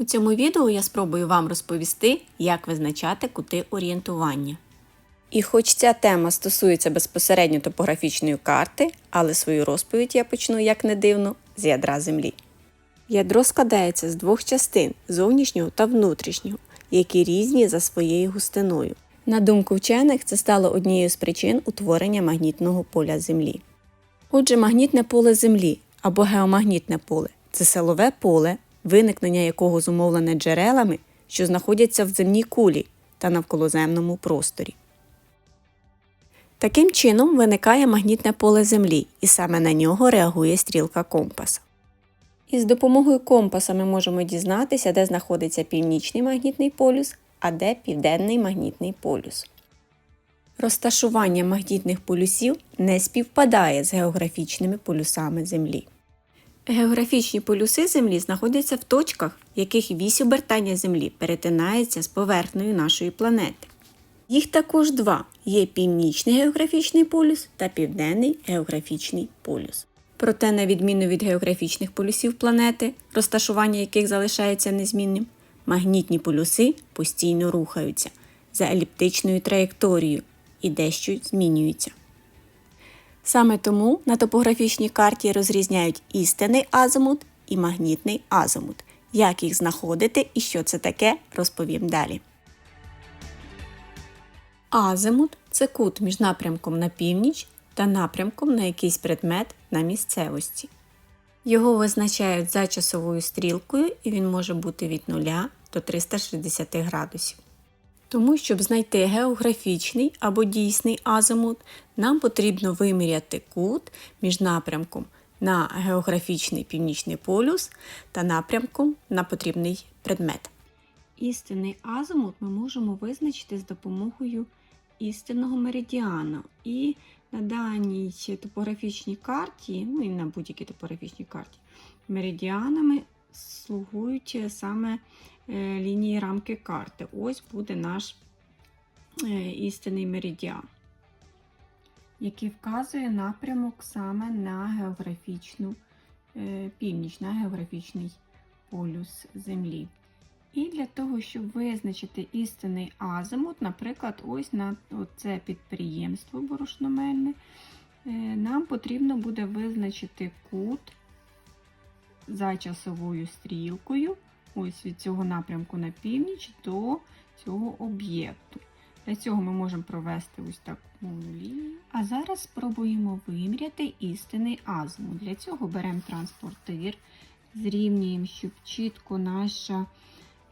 У цьому відео я спробую вам розповісти, як визначати кути орієнтування. І хоч ця тема стосується безпосередньо топографічної карти, але свою розповідь я почну, як не дивно, з ядра Землі. Ядро складається з двох частин зовнішнього та внутрішнього, які різні за своєю густиною. На думку вчених, це стало однією з причин утворення магнітного поля Землі. Отже, магнітне поле Землі або геомагнітне поле це силове поле, виникнення якого зумовлене джерелами, що знаходяться в земній кулі та навколоземному просторі. Таким чином виникає магнітне поле Землі, і саме на нього реагує стрілка компаса. І з допомогою компаса ми можемо дізнатися, де знаходиться північний магнітний полюс, а де південний магнітний полюс. Розташування магнітних полюсів не співпадає з географічними полюсами Землі. Географічні полюси Землі знаходяться в точках, в яких вісь обертання Землі перетинається з поверхнею нашої планети. Їх також два: є північний географічний полюс та південний географічний полюс. Проте, на відміну від географічних полюсів планети, розташування яких залишається незмінним, магнітні полюси постійно рухаються за еліптичною траєкторією і дещо змінюються. Саме тому на топографічній карті розрізняють істинний азимут і магнітний азимут. Як їх знаходити і що це таке, розповім далі. Азимут це кут між напрямком на північ та напрямком на якийсь предмет на місцевості. Його визначають за часовою стрілкою і він може бути від 0 до 360 градусів. Тому, щоб знайти географічний або дійсний азимут, нам потрібно виміряти кут між напрямком на географічний північний полюс та напрямком на потрібний предмет. Істинний азимут ми можемо визначити з допомогою істинного меридіану. І на даній топографічній карті, ну і на будь-якій топографічній карті, меридіанами слугують саме е, лінії рамки карти. Ось буде наш е, істинний меридіан, який вказує напрямок саме на географічну е, північ, на географічний полюс Землі. І для того, щоб визначити істинний азимут, наприклад, ось на це підприємство борошномельне, нам потрібно буде визначити кут за часовою стрілкою, ось від цього напрямку на північ до цього об'єкту. Для цього ми можемо провести ось таку лінію. А зараз спробуємо виміряти істинний азимут. Для цього беремо транспортир, зрівнюємо, щоб чітко наша,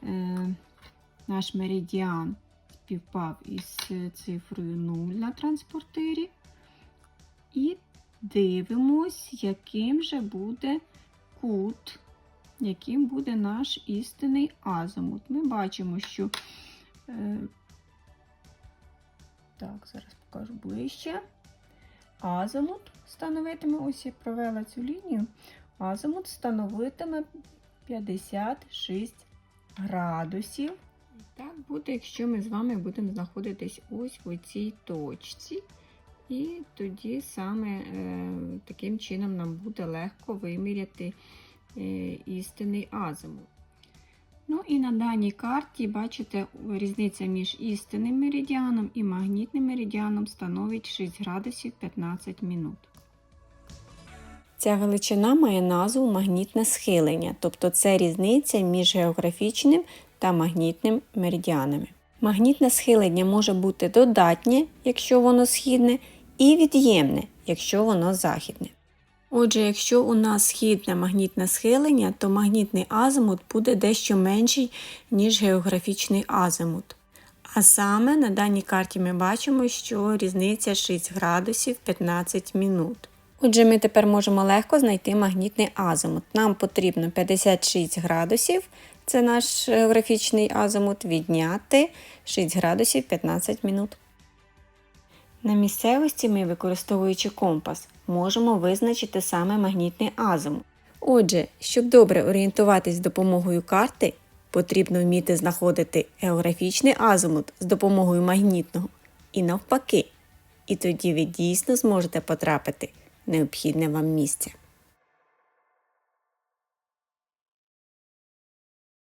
е, наш меридіан співпав із цифрою 0 на транспортирі. І дивимось, яким же буде кут, яким буде наш істинний азимут. Ми бачимо, що е, так, зараз покажу ближче. Азимут становитиме, ось я провела цю лінію, азимут становитиме 56 градусів. І так буде, якщо ми з вами будемо знаходитись ось в цій точці. І тоді саме е, таким чином нам буде легко виміряти е, істинний азимут. Ну і на даній карті, бачите, різниця між істинним меридіаном і магнітним меридіаном становить 6 градусів 15 минут. Ця величина має назву магнітне схилення, тобто це різниця між географічним та магнітним меридіанами. Магнітне схилення може бути додатнє, якщо воно східне, і від'ємне, якщо воно західне. Отже, якщо у нас східне магнітне схилення, то магнітний азимут буде дещо менший, ніж географічний азимут. А саме на даній карті ми бачимо, що різниця 6 градусів 15 минут. Отже, ми тепер можемо легко знайти магнітний азимут. Нам потрібно 56 градусів, це наш географічний азимут, відняти 6 градусів 15 минут. На місцевості ми, використовуючи компас, можемо визначити саме магнітний азимут. Отже, щоб добре орієнтуватись з допомогою карти, потрібно вміти знаходити географічний азимут з допомогою магнітного і навпаки. І тоді ви дійсно зможете потрапити в необхідне вам місце.